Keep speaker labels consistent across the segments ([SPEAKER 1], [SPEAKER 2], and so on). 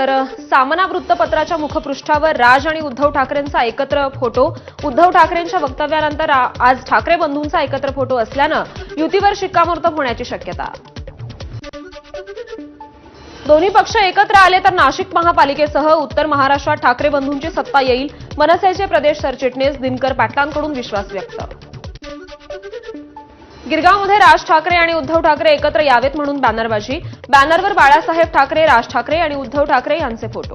[SPEAKER 1] तर सामना वृत्तपत्राच्या मुखपृष्ठावर राज आणि उद्धव ठाकरेंचा एकत्र फोटो. उद्धव ठाकरेंच्या वक्तव्यानंतर आज ठाकरे बंधूंचा एकत्र फोटो असल्यानं युतीवर शिक्कामोर्तब होण्याची शक्यता. दोन्ही पक्ष एकत्र आले तर नाशिक महापालिकेसह उत्तर महाराष्ट्रात ठाकरे बंधूंची सत्ता येईल. मनसेचे प्रदेश सरचिटणीस दिनकर पाटलांकडून विश्वास व्यक्त. गिरगावमध्ये राज ठाकरे आणि उद्धव ठाकरे एकत्र यावेत म्हणून बॅनरबाजी. बॅनरवर बाळासाहेब ठाकरे राज ठाकरे आणि उद्धव ठाकरे यांचे फोटो.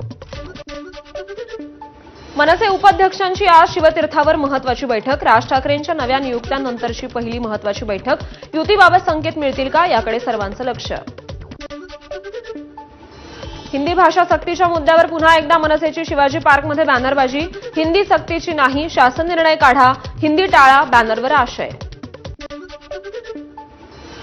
[SPEAKER 1] मनसे उपाध्यक्षांची आज शिवतीर्थावर महत्वाची बैठक. राज ठाकरेंच्या नव्या नियुक्त्यानंतरची पहिली महत्वाची बैठक. युतीबाबत संकेत मिळतील का? याकडे सर्वांचं लक्ष. हिंदी भाषा सक्तीच्या मुद्द्यावर पुन्हा एकदा मनसेची शिवाजी पार्कमध्ये बॅनरबाजी. हिंदी सक्तीची नाही शासन निर्णय काढा. हिंदी टाळा बॅनरवर आशय.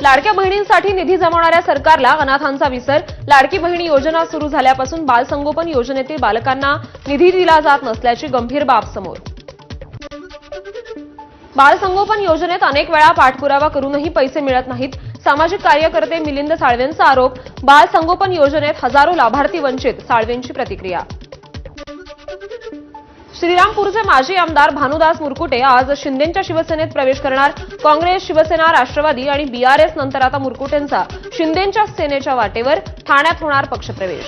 [SPEAKER 1] लाडक्या बहिणींसाठी निधी जमवणाऱ्या सरकारला अनाथांचा विसर. लाडकी बहिणी योजना सुरू झाल्यापासून बालसंगोपन योजनेतील बालकांना निधी दिला जात नसल्याची गंभीर बाब समोर. बालसंगोपन योजनेत अनेक वेळा पाठपुरावा करूनही पैसे मिळत नाहीत. सामाजिक कार्यकर्ते मिलिंद साळवेंचा आरोप बालसंगोपन योजनेत हजारो लाभार्थी वंचित साळवेंची प्रतिक्रिया. श्रीरामपूरचे माजी आमदार भानुदास मुरकुटे आज शिंदेंच्या शिवसेनेत प्रवेश करणार. काँग्रेस शिवसेना राष्ट्रवादी आणि बीआरएस नंतर आता मुरकुटेंचा. शिंदेंच्या सेनेच्या वाटेवर ठाण्यात होणार पक्षप्रवेश.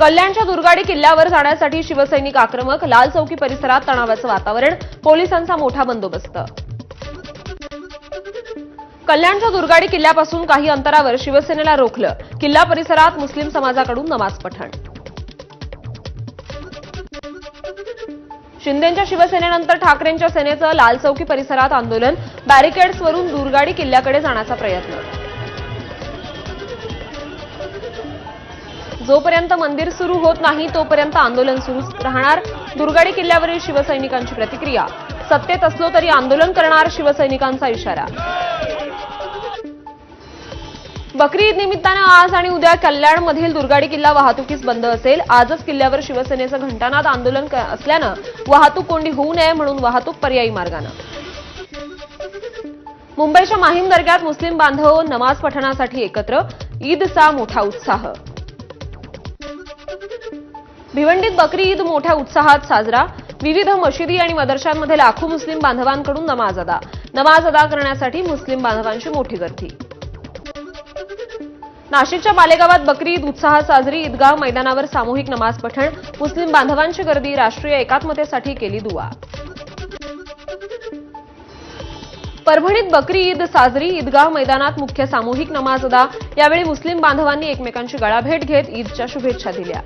[SPEAKER 1] कल्याणच्या दुर्गाडी किल्ल्यावर जाण्यासाठी शिवसैनिक आक्रमक लाल चौकी परिसरात तणावाचं वातावरण पोलिसांचा मोठा बंदोबस्त. कल्याणच्या दुर्गाडी किल्ल्यापासून काही अंतरावर शिवसेनेला रोखलं. किल्ला परिसरात मुस्लिम समाजाकडून नमाज पठण. शिंदेच्या शिवसेनेनंतर ठाकरेंच्या सेनेचं लाल चौकी परिसरात आंदोलन बॅरिकेड्सवरून दुर्गाडी किल्ल्याकडे जाण्याचा प्रयत्न. जोपर्यंत मंदिर सुरू होत नाही तोपर्यंत आंदोलन सुरूच राहणार. दुर्गाडी किल्ल्यावरील शिवसैनिकांची प्रतिक्रिया सत्तेत असलो तरी आंदोलन करणार शिवसैनिकांचा इशारा. बकरी ईद निमित्तानं आज आणि उद्या कल्याणमधील दुर्गाडी किल्ला वाहतुकीस बंद असेल. आजच किल्ल्यावर शिवसेनेचं घंटानाद आंदोलन असल्यानं वाहतूक कोंडी होऊ नये म्हणून वाहतूक पर्यायी मार्गानं. मुंबईच्या माहीम दर्ग्यात मुस्लिम बांधव नमाज पठणासाठी एकत्र. ईदचा मोठा उत्साह. भिवंडीत बकरी ईद मोठ्या उत्साहात साजरा. विविध मशिदी आणि मदरशांमध्ये लाखो मुस्लिम बांधवांकडून नमाज अदा. नमाज अदा करण्यासाठी मुस्लिम बांधवांची मोठी गर्दी. नाशिकच्या मालेगावात बकरी ईद उत्साहात साजरी ईदगाह मैदानावर सामूहिक नमाज पठण मुस्लिम बांधवांची गर्दी राष्ट्रीय एकात्मतेसाठी केली दुवा परभणीत बकरी ईद साजरी ईदगाह मैदानात मुख्य सामूहिक नमाज अदा. यावेळी मुस्लिम बांधवांनी एकमेकांची गळाभेट घेत ईदच्या शुभेच्छा दिल्या.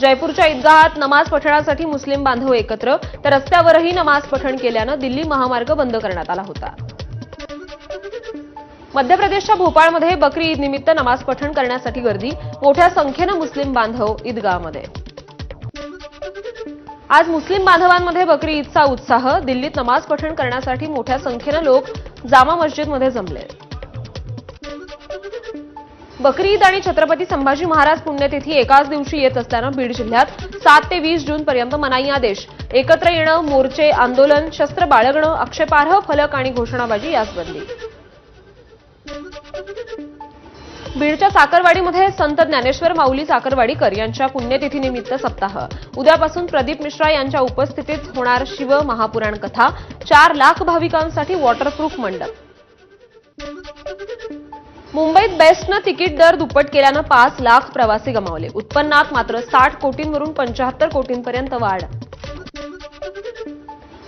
[SPEAKER 1] जयपूरच्या ईदगाहात नमाज पठणासाठी मुस्लिम बांधव एकत्र तर रस्त्यावरही नमाज पठण केल्यानं दिल्ली महामार्ग बंद करण्यात आला होता. मध्य प्रदेशच्या भोपाळमध्ये बकरी ईद निमित्त नमाज पठण करण्यासाठी गर्दी मोठ्या संख्येनं मुस्लिम बांधव ईदगाहमध्ये. आज मुस्लिम बांधवांमध्ये बकरी ईदचा उत्साह दिल्लीत नमाज पठण करण्यासाठी मोठ्या संख्येनं लोक जामा मस्जिदमध्ये जमले. बकरी ईद आणि छत्रपती संभाजी महाराज पुण्यतिथी एकाच दिवशी येत असल्यानं बीड जिल्ह्यात सात ते वीस जून पर्यंत मनाई आदेश. एकत्र येणं मोर्चे आंदोलन शस्त्र बाळगणं आक्षेपार्ह फलक आणि घोषणाबाजी यास बंदी. बीडच्या साखरवाडीमध्ये संत ज्ञानेश्वर माऊली साखरवाडीकर यांच्या पुण्यतिथीनिमित्त सप्ताह. उद्यापासून प्रदीप मिश्रा यांच्या उपस्थितीत होणार शिव महापुराण कथा चार लाख भाविकांसाठी वॉटरप्रूफ मंडप. मुंबईत बेस्टनं तिकीट दर दुप्पट केल्यानं पाच लाख प्रवासी गमावले. उत्पन्नात मात्र साठ कोटींवरून पंचाहत्तर कोटींपर्यंत वाढ.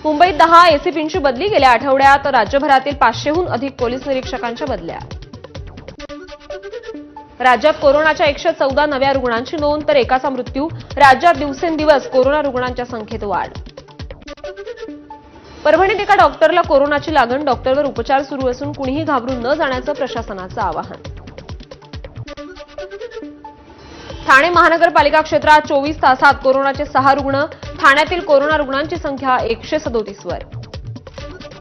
[SPEAKER 1] मुंबईत दहा एसीपींची बदली गेल्या आठवड्यात राज्यभरातील पाचशेहून अधिक पोलीस निरीक्षकांच्या बदल्या. राज्यात कोरोनाच्या एकशे चौदा नव्या रुग्णांची नोंद तर एकाचा मृत्यू. राज्यात दिवसेंदिवस कोरोना रुग्णांच्या संख्येत वाढ. परभणीत एका डॉक्टरला कोरोनाची लागण डॉक्टरवर उपचार सुरू असून कुणीही घाबरून न जाण्याचं प्रशासनाचं आवाहन. ठाणे महानगरपालिका क्षेत्रात चोवीस तासात कोरोनाचे सहा रुग्ण ठाण्यातील कोरोना रुग्णांची संख्या एकशे सदोतीसवर.